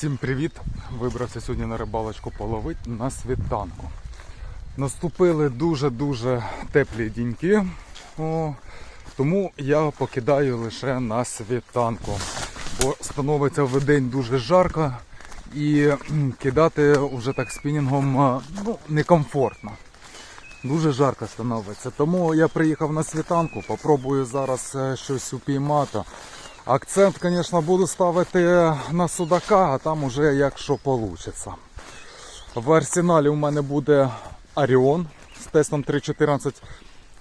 Всім привіт! Вибрався сьогодні на рибалочку половити на світанку. Наступили дуже-дуже теплі діньки, о, тому я покидаю лише на світанку. Бо становиться в день дуже жарко і кидати вже так спінінгом ну, некомфортно. Дуже жарко становиться. Тому я приїхав на світанку, попробую зараз е, щось упіймати. Акцент, звісно, буду ставити на судака, а там уже як що вийде. В арсеналі у мене буде Оріон з тестом 3.14,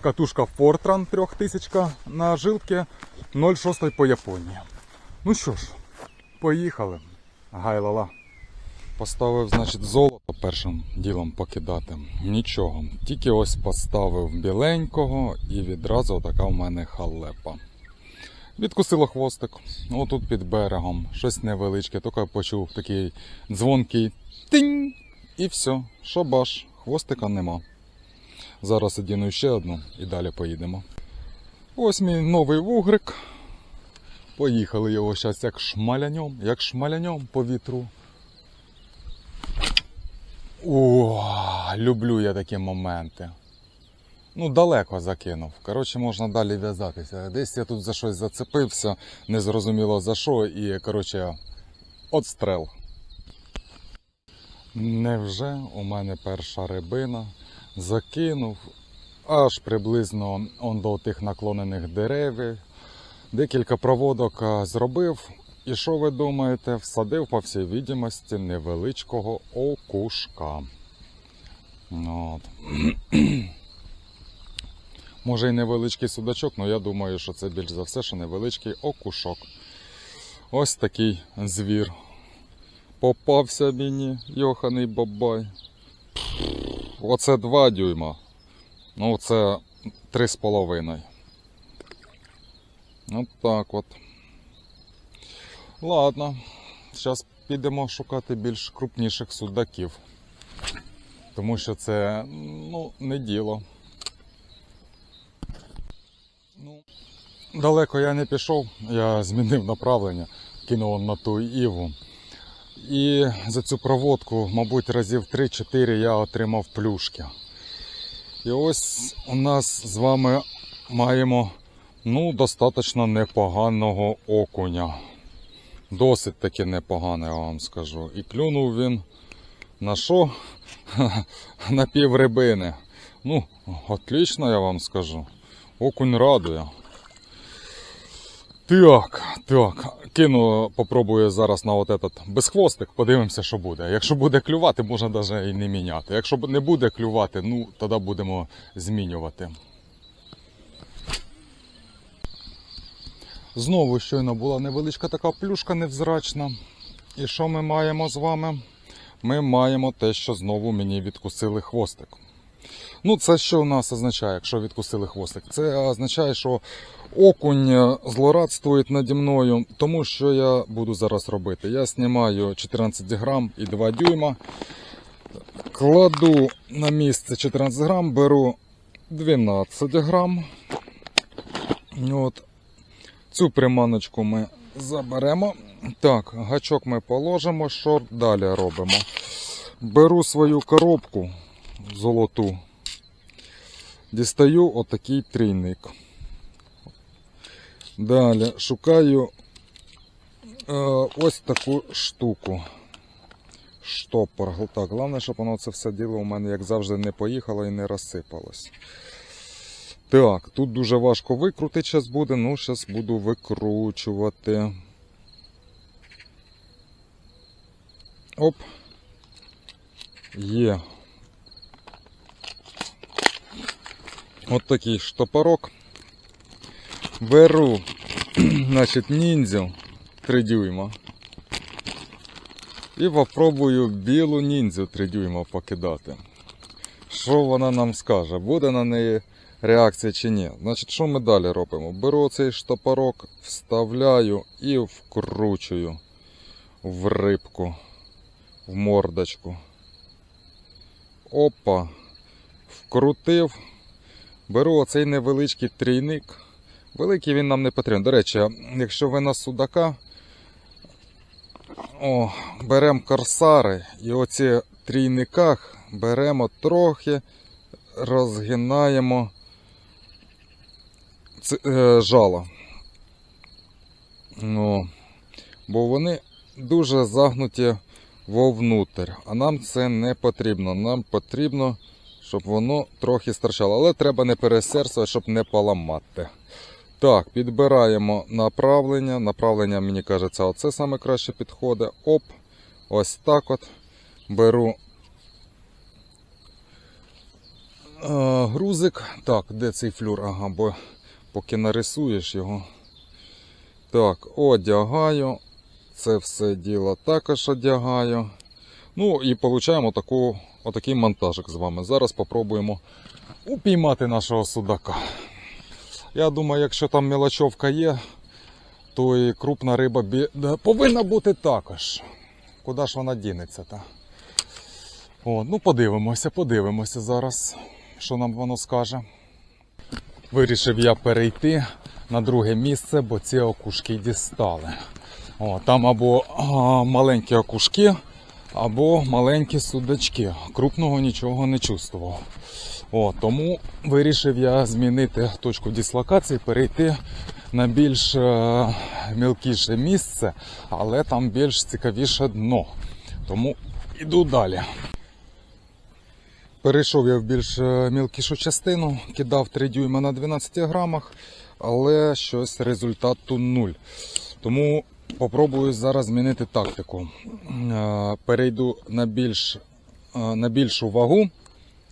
катушка Fortran 3000 на жилки 0,6 по Японії. Ну що ж, поїхали. Гайлала. Поставив, значить, золото першим ділом покидати. Нічого. Тільки ось поставив біленького і відразу така в мене халепа. Відкусило хвостик. Отут під берегом. Щось невеличке, тільки почув такий дзвонкий тинь. І все. Шабаш. Хвостика нема. Зараз одіну ще одну і далі поїдемо. Ось мій новий вугрик. Поїхали його зараз як шмаляньом, як шмаляньом по вітру. О, люблю я такі моменти. Ну, далеко закинув. Коротше, можна далі в'язатися. Десь я тут за щось зацепився, незрозуміло за що, і, коротше, отстрел. Невже у мене перша рибина закинув аж приблизно он до тих наклонених деревів. Декілька проводок зробив. І що ви думаєте, всадив, по всій відомості, невеличкого окушка. Ну, От. Може і невеличкий судачок, але я думаю, що це більш за все, що невеличкий окушок. Ось такий звір. Попався мені, йоханий бабай. Оце 2 дюйма. Ну, це 3,5. От так от. Ладно, зараз підемо шукати більш крупніших судаків. Тому що це ну, не діло. Ну, далеко я не пішов, я змінив направлення, кинув на ту іву. І за цю проводку, мабуть, разів 3-4 я отримав плюшки. І ось у нас з вами маємо ну, достатньо непоганого окуня. Досить таки непоганий, я вам скажу. І клюнув він на що? на пів рибини. Ну, отлично, я вам скажу. Окунь радує. Так, так. Кину, попробую зараз на от этот безхвостик, подивимося, що буде. Якщо буде клювати, можна навіть і не міняти. Якщо не буде клювати, ну тоді будемо змінювати. Знову щойно була невеличка така плюшка невзрачна. І що ми маємо з вами? Ми маємо те, що знову мені відкусили хвостик. Ну, це що у нас означає, якщо відкусили хвостик? Це означає, що окунь злорадствує наді мною, тому що я буду зараз робити. Я знімаю 14 грам і 2 дюйма, кладу на місце 14 грам, беру 12 грам. От. Цю приманочку ми заберемо. Так, гачок ми положимо, що далі робимо? Беру свою коробку золоту, дістаю отакий трійник. Далі шукаю е, ось таку штуку. Штопор. Так, головне, щоб воно це все діло у мене, як завжди, не поїхало і не розсипалось. Так, тут дуже важко викрутити зараз буде, ну зараз буду викручувати. Оп. Є. От такий штопорок. Беру, значить, ніндзю 3 дюйма. І попробую білу ніндзю 3 дюйма покидати. Що вона нам скаже? Буде на неї реакція чи ні? Значить, що ми далі робимо? Беру цей штопорок, вставляю і вкручую в рибку, в мордочку. Опа. Вкрутив. Беру оцей невеличкий трійник. Великий він нам не потрібен. До речі, якщо ви на судака, О, беремо корсари і оці трійниках беремо трохи, розгинаємо е, жало. Ну, бо вони дуже загнуті вовнутрь, а нам це не потрібно. Нам потрібно, щоб воно трохи стирчало. Але треба не пересердствувати, щоб не поламати. Так, підбираємо направлення. Направлення, мені кажеться, оце саме краще підходить. Оп, ось так от. Беру е, грузик. Так, де цей флюр? Ага, бо поки нарисуєш його. Так, одягаю. Це все діло також одягаю. Ну і получаємо таку, отакий монтажик з вами. Зараз попробуємо упіймати нашого судака. Я думаю, якщо там мелочовка є, то і крупна риба бі... повинна бути також. Куди ж вона дінеться? Та? О, ну подивимося, подивимося зараз, що нам воно скаже. Вирішив я перейти на друге місце, бо ці окушки дістали. О, там або а, маленькі окушки, або маленькі судачки. Крупного нічого не чувствував. О, тому вирішив я змінити точку дислокації, перейти на більш е, мілкіше місце, але там більш цікавіше дно. Тому іду далі. Перейшов я в більш е, мілкішу частину, кидав 3 дюйма на 12 грамах, але щось результату нуль. Тому попробую зараз змінити тактику. Е, Перейду на, більш, е, на більшу вагу,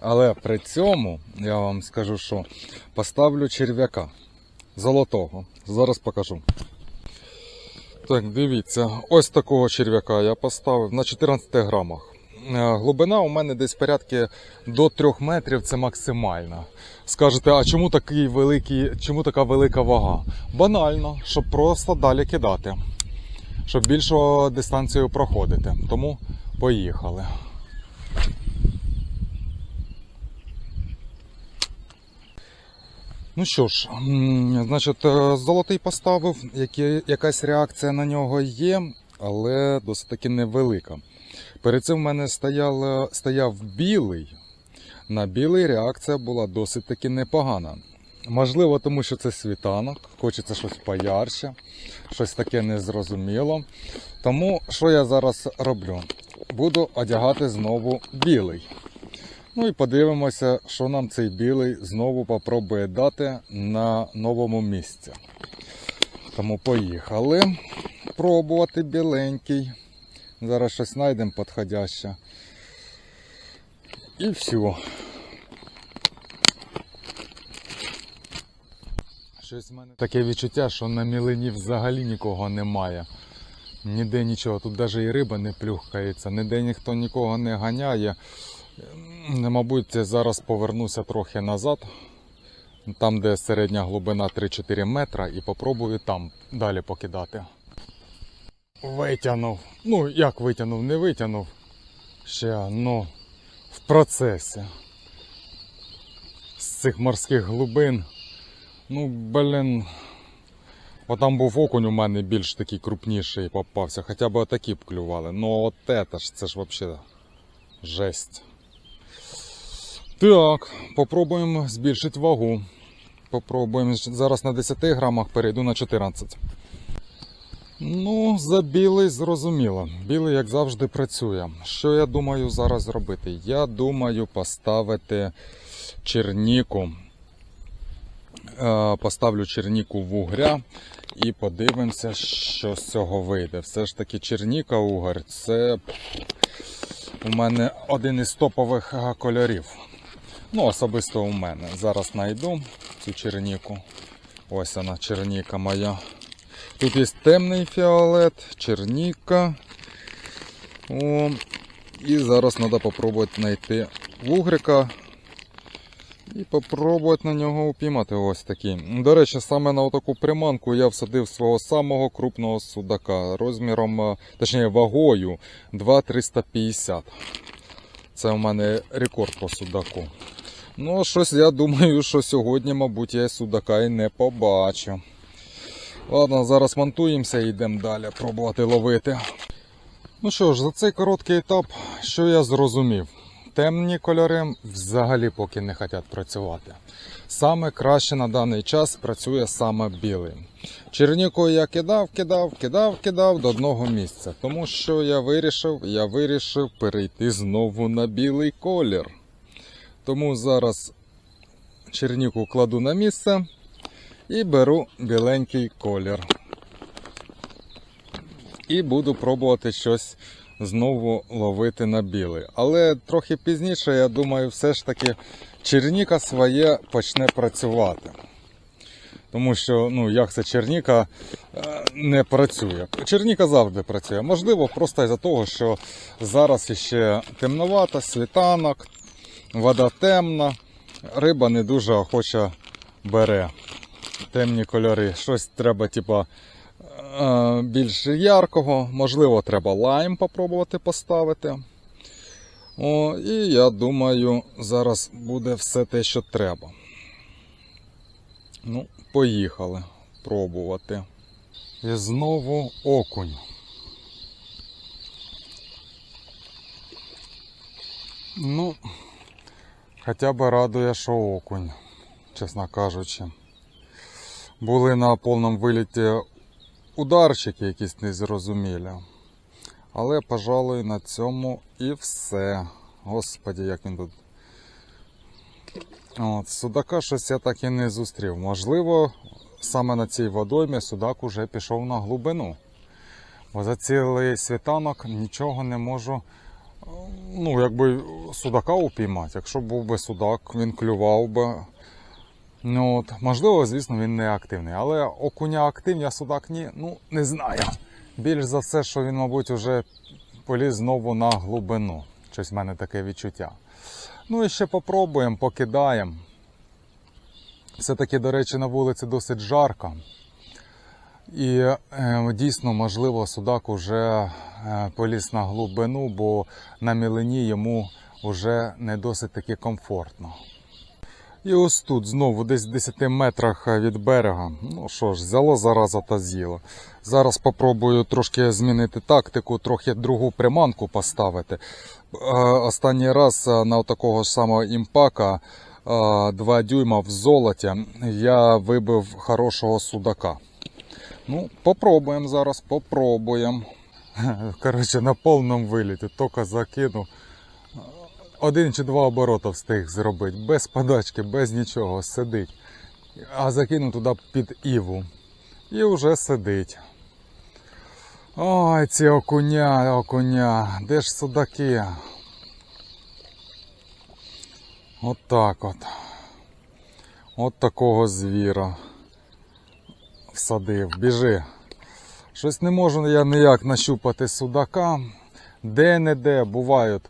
але при цьому я вам скажу, що поставлю черв'яка золотого. Зараз покажу. Так, дивіться, ось такого черв'яка я поставив на 14 грамах. Е, Глибина у мене десь порядки до 3 метрів це максимальна. Скажете, а чому такий великий, чому така велика вага? Банально, щоб просто далі кидати, щоб більшу дистанцію проходити. Тому поїхали. Ну що ж, значить, е, золотий поставив, якась реакція на нього є, але досить таки невелика. Перед цим в мене стояв, стояв білий. На білий реакція була досить таки непогана. Можливо, тому що це світанок, хочеться щось поярче, щось таке незрозуміло. Тому що я зараз роблю? Буду одягати знову білий. Ну і подивимося, що нам цей білий знову попробує дати на новому місці. Тому поїхали пробувати біленький. Зараз щось знайдемо підходяще. І все. Щось в мене таке відчуття, що на мілині взагалі нікого немає. Ніде нічого, тут навіть і риба не плюхкається, ніде ніхто нікого не ганяє. Мабуть, зараз повернуся трохи назад, там, де середня глибина 3-4 метра, і попробую там далі покидати. Витягнув. Ну, як витягнув, не витягнув. Ще, ну, в процесі. З цих морських глибин. Ну, блін. Отам був окунь у мене більш такий крупніший попався. Хоча б отакі б клювали. Ну от это ж, це ж взагалі жесть. Так, попробуємо збільшити вагу. Попробуємо. Зараз на 10 грамах перейду на 14. Ну, за білий зрозуміло. Білий, як завжди, працює. Що я думаю зараз зробити? Я думаю поставити черніку. Е, Поставлю черніку в угря і подивимося, що з цього вийде. Все ж таки, черніка угар це у мене один із топових е, кольорів. Ну, особисто у мене. Зараз знайду цю черніку. Ось вона, черніка моя. Тут є темний фіолет, черніка. О, і зараз треба спробувати знайти вугрика і попробувати на нього упіймати ось такий. До речі, саме на таку приманку я всадив свого самого крупного судака розміром, е, точніше вагою 2,350. Це у мене рекорд по судаку. Ну, щось я думаю, що сьогодні, мабуть, я судака і не побачу. Ладно, зараз монтуємося і йдемо далі пробувати ловити. Ну що ж, за цей короткий етап, що я зрозумів? Темні кольори взагалі поки не хочуть працювати. Саме краще на даний час працює саме білий. Черніку я кидав, кидав, кидав, кидав до одного місця. Тому що я вирішив, я вирішив перейти знову на білий колір. Тому зараз черніку кладу на місце і беру біленький колір. І буду пробувати щось знову ловити на білий. Але трохи пізніше, я думаю, все ж таки черніка своє почне працювати. Тому що, ну, як це черніка е, не працює. Черніка завжди працює. Можливо, просто із-за того, що зараз іще темновато, світанок, вода темна, риба не дуже охоче бере темні кольори. Щось треба, типа, більш яркого. Можливо, треба лайм попробувати поставити. О, і я думаю, зараз буде все те, що треба. Ну, поїхали пробувати. І знову окунь. Ну, хоча б радує, що окунь, чесно кажучи. Були на повному виліті ударчики якісь незрозумілі. Але, пожалуй, на цьому і все. Господі, як він тут. От, судака щось я так і не зустрів. Можливо, саме на цій водоймі судак уже пішов на глибину. Бо за цілий світанок нічого не можу. Ну, якби судака упіймати. Якщо був би судак, він клював би. Ну, от, можливо, звісно, він не активний. Але окуня активні, а судак ні. Ну, не знаю. Більш за все, що він, мабуть, вже поліз знову на глибину. Щось в мене таке відчуття. Ну і ще попробуємо, покидаємо. Все-таки, до речі, на вулиці досить жарко. І е, дійсно, можливо, судак уже е, поліз на глибину, бо на мілині йому вже не досить таки комфортно. І ось тут знову десь в 10 метрах від берега. Ну що ж, взяло зараза та з'їло. Зараз попробую трошки змінити тактику, трохи другу приманку поставити. Е, Останній раз е, на такого ж самого імпака 2 дюйма в золоті я вибив хорошого судака. Ну, попробуємо зараз, попробуємо. Коротше, на повному виліті, тільки закинув. Один чи два оборота встиг зробити, без подачки, без нічого, сидить. А закинув туди під іву. І вже сидить. Ой, ці окуня, окуня, де ж судаки? От так от. От такого звіра всадив. Біжи. Щось не можу я ніяк нащупати судака. Де-не-де бувають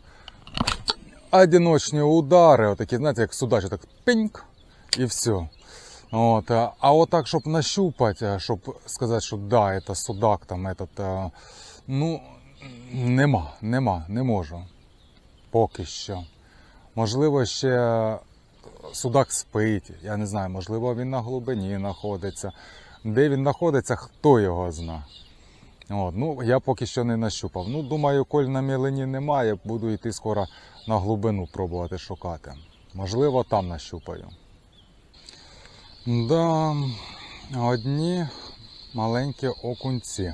одиночні удари, отакі, знаєте, як судачі, так піньк і все. От, а а от так, щоб нащупати, щоб сказати, що да, це судак, там, этот, ну, нема, нема, не можу. Поки що. Можливо, ще судак спить, я не знаю, можливо, він на глибині знаходиться. Де він знаходиться, хто його знає. От, ну, я поки що не нащупав. Ну, думаю, коль на мілині немає, буду йти скоро на глибину пробувати шукати. Можливо, там нащупаю. Да, одні маленькі окунці.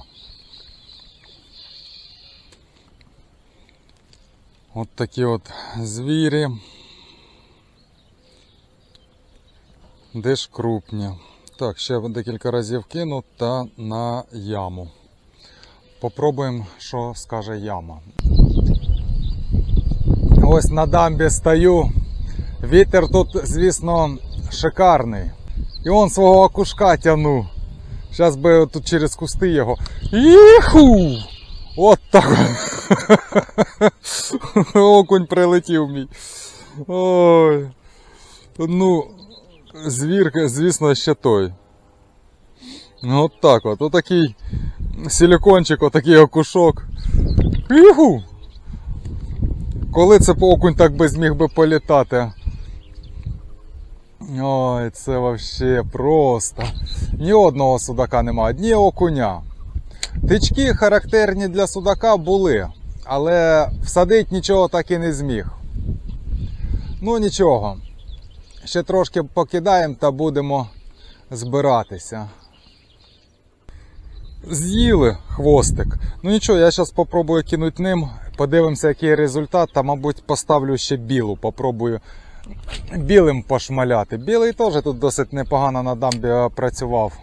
От такі от звірі. Де ж крупні. Так, ще декілька разів кину та на яму. Попробуємо, що скаже яма. Ось на дамбі стою. Вітер тут, звісно, шикарний. І он свого окушка тягну. Зараз би тут через кусти його. Іху! От так. Окунь прилетів мій. Ой. Ну, звірка, звісно, ще той. От так от. Отакий силикончик, отакий окушок. Іху! Коли це окунь так би зміг би політати? Ой, це вообще просто. Ні одного судака немає, одні окуня. Тички характерні для судака були, але всадить нічого так і не зміг. Ну нічого. Ще трошки покидаємо та будемо збиратися. З'їли хвостик. Ну нічого, я зараз спробую кинути ним, подивимося, який результат, та, мабуть, поставлю ще білу, попробую білим пошмаляти. Білий теж тут досить непогано на дамбі працював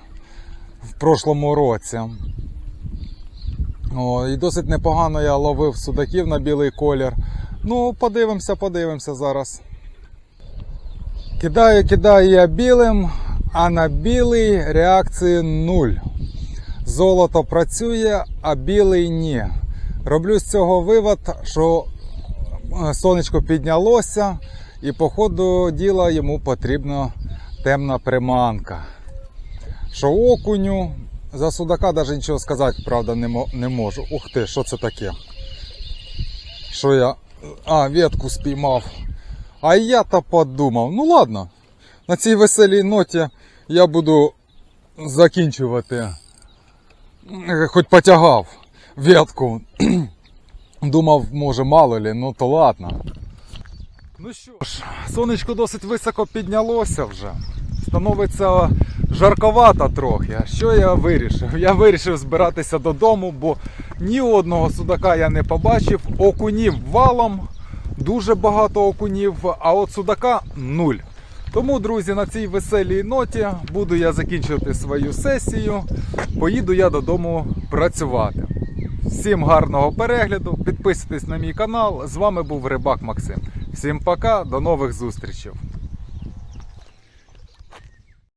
в прошлому році. О, і досить непогано я ловив судаків на білий колір. Ну, подивимося, подивимося зараз. Кидаю, кидаю я білим, а на білий реакції нуль. Золото працює, а білий ні. Роблю з цього вивод, що е, сонечко піднялося, і по ходу діла йому потрібна темна приманка. Що окуню, за судака навіть нічого сказати, правда, не, мо- не можу. Ух ти, що це таке? Що я. А, ветку спіймав. А я то подумав. Ну ладно, на цій веселій ноті я буду закінчувати. Е, Хоч потягав ветку. Думав, може, мало лі, ну то ладно. Ну що ж, сонечко досить високо піднялося вже. Становиться жарковато трохи. Що я вирішив? Я вирішив збиратися додому, бо ні одного судака я не побачив. Окунів валом, дуже багато окунів, а от судака нуль. Тому, друзі, на цій веселій ноті буду я закінчувати свою сесію. Поїду я додому працювати. Всім гарного перегляду, підписуйтесь на мій канал. З вами був Рибак Максим. Всім пока, до нових зустрічей.